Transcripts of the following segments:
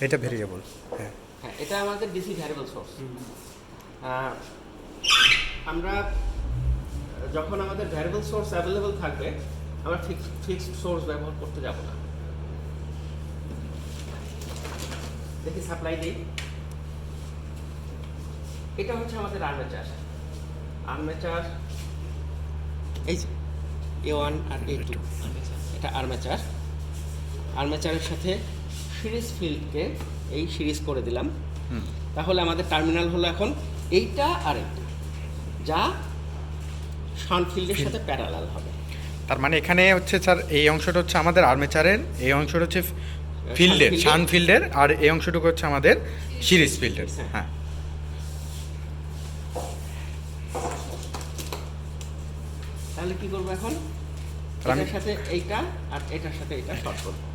এটা ভেরিয়েবল হ্যাঁ। হ্যাঁ এটা আমাদের ডিসি ভ্যারিয়েবল সোর্স আমরা যখন আমাদের ভ্যারিয়েবল সোর্স অ্যাভেলেবল থাকবে আমরা ফিক্স ফিক্সড সোর্স ব্যবহার করতে যাব না। দেখি সাপ্লাই দিই। এটা হচ্ছে আমাদের আর্মেচার আর্মেচার এই যে এ ওয়ান আর এ টু এটা আর্মেচার আর্মেচারের সাথে সিরিজ ফিল্ডকে এই সিরিজ করে দিলাম। তাহলে আমাদের টার্মিনাল হলো এখন এইটা আর এইটা। যা শান ফিল্ডের সাথে প্যারালাল হবে। তার মানে এখানে হচ্ছে স্যার এই অংশটা হচ্ছে আমাদের আর্মেচারের এই অংশটা হচ্ছে ফিল্ডের। শান ফিল্ডের আর এই অংশটুকু হচ্ছে আমাদের সিরিজ ফিল্ডের হ্যাঁ। তাহলে কি করব এখন? এটার সাথে এইটা আর এটার সাথে এটা শর্ট করব।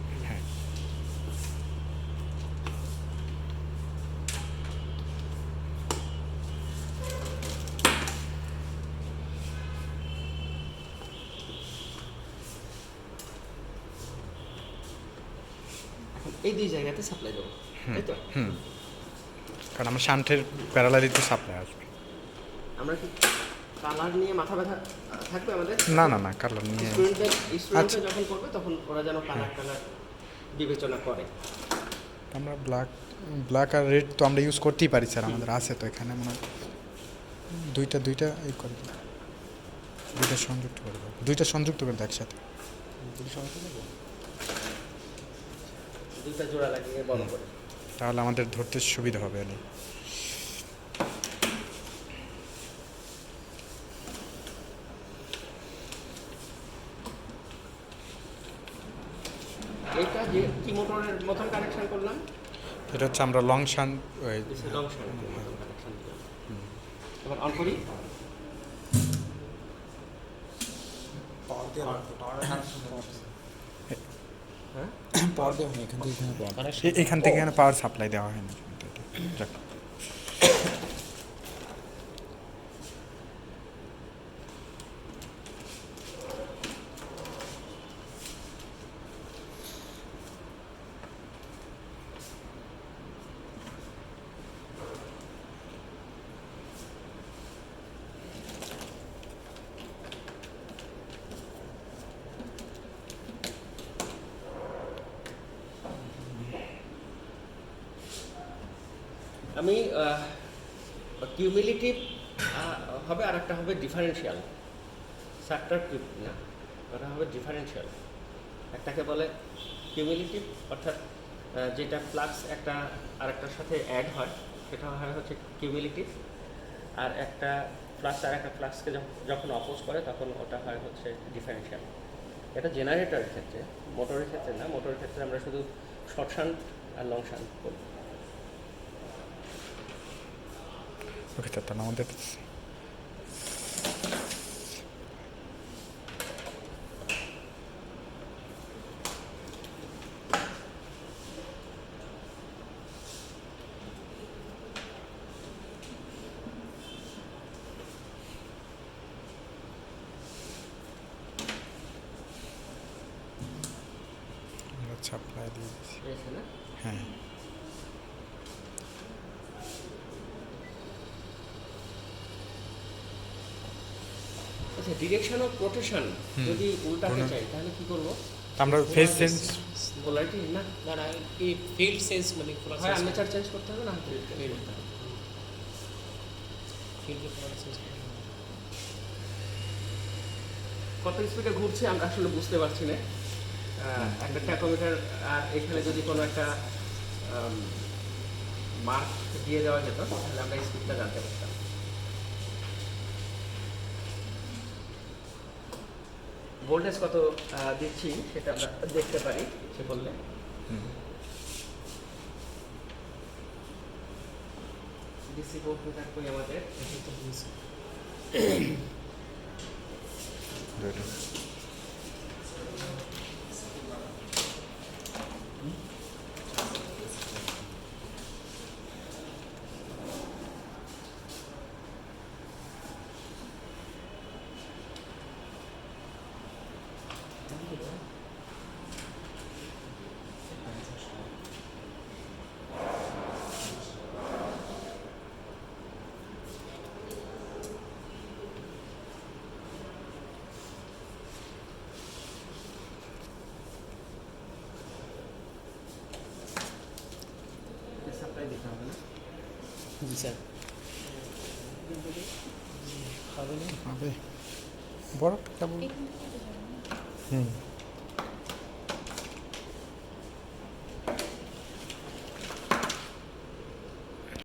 এই দুই জায়গাতে সাপ্লাই দেবো। তাই তো? হুম। কারণ আমার শান্টের প্যারালালিতে সাপ্লাই আসবে। আমরা কি কালার নিয়ে মাথা ব্যথা থাকবে আমাদের? না না না কালার নিয়ে স্টুডেন্টদের স্টুডেন্টরা আচ্ছা। যখন করবে তখন ওরা যেন কালার কালার বিবেচনা করে। আমরা ব্ল্যাক ব্ল্যাক আর রেড তো আমরা ইউজ করতেই পারি স্যার আমাদের আছে তো এখানে মনে হয়। দুইটা দুইটা এই করে দিই দুইটা সংযুক্ত করে দুইটা সংযুক্ত করে একসাথে। দুইটা জোড়া লাগিয়ে বড় করে। তাহলে আমাদের ধরতে সুবিধা হবে অনেক এইটা যে কি মোটরের মতন কানেকশন করলাম? এটা হচ্ছে আমরা লং শান লং এবার অন করি। হ্যাঁ? এ- এখান থেকে এখানে পাওয়ার সাপ্লাই দেওয়া হয়নি যাক। আমি কিউমিলিটিভ হবে আর একটা হবে ডিফারেন্সিয়াল কিউব না, ওটা হবে ডিফারেন্সিয়াল একটাকে বলে কিউমিলিটিভ অর্থাৎ যেটা ফ্লাক্স একটা, আরেকটার সাথে অ্যাড হয়, সেটা হয় হচ্ছে কিউমিলিটিভ আর একটা ফ্লাক্স আর একটা ফ্লাক্সকে যখন অপোজ করে, তখন ওটা হয় হচ্ছে ডিফারেন্সিয়াল এটা জেনারেটরের ক্ষেত্রে মোটরের ক্ষেত্রে না মোটরের ক্ষেত্রে আমরা শুধু শর্ট শান্ট আর লং শান্ট করি ওকে স্যার তাহলে আমাদের আমরা সাপ্লাই দিয়ে দিচ্ছি পেয়েছে না হ্যাঁ আচ্ছা ডিরেকশন অফ রোটেশন যদি উল্টাতে চাই তাহলে কি করব? আমরা ফেস চেঞ্জ পোলারিটি না না? না এই ফিল্ড সেন্স মানে পুরো হয় আর্মেচার চেঞ্জ করতে হবে না ফিল্ড ফিল্ড পুরো সেন্স কত স্পিডে ঘুরছে আমরা আসলে বুঝতে পারছি না। আহ, একটা ট্যাকোমিটার আর এখানে যদি কোনো একটা মার্ক দিয়ে দেওয়া যেত তাহলে আমরা স্পিডটা জানতে পারতাম। ভোল্টেজ কত দিচ্ছি সেটা আমরা দেখতে পারি সে বললে ডিসি কই আমাদের। জি স্যার। হবে হুম।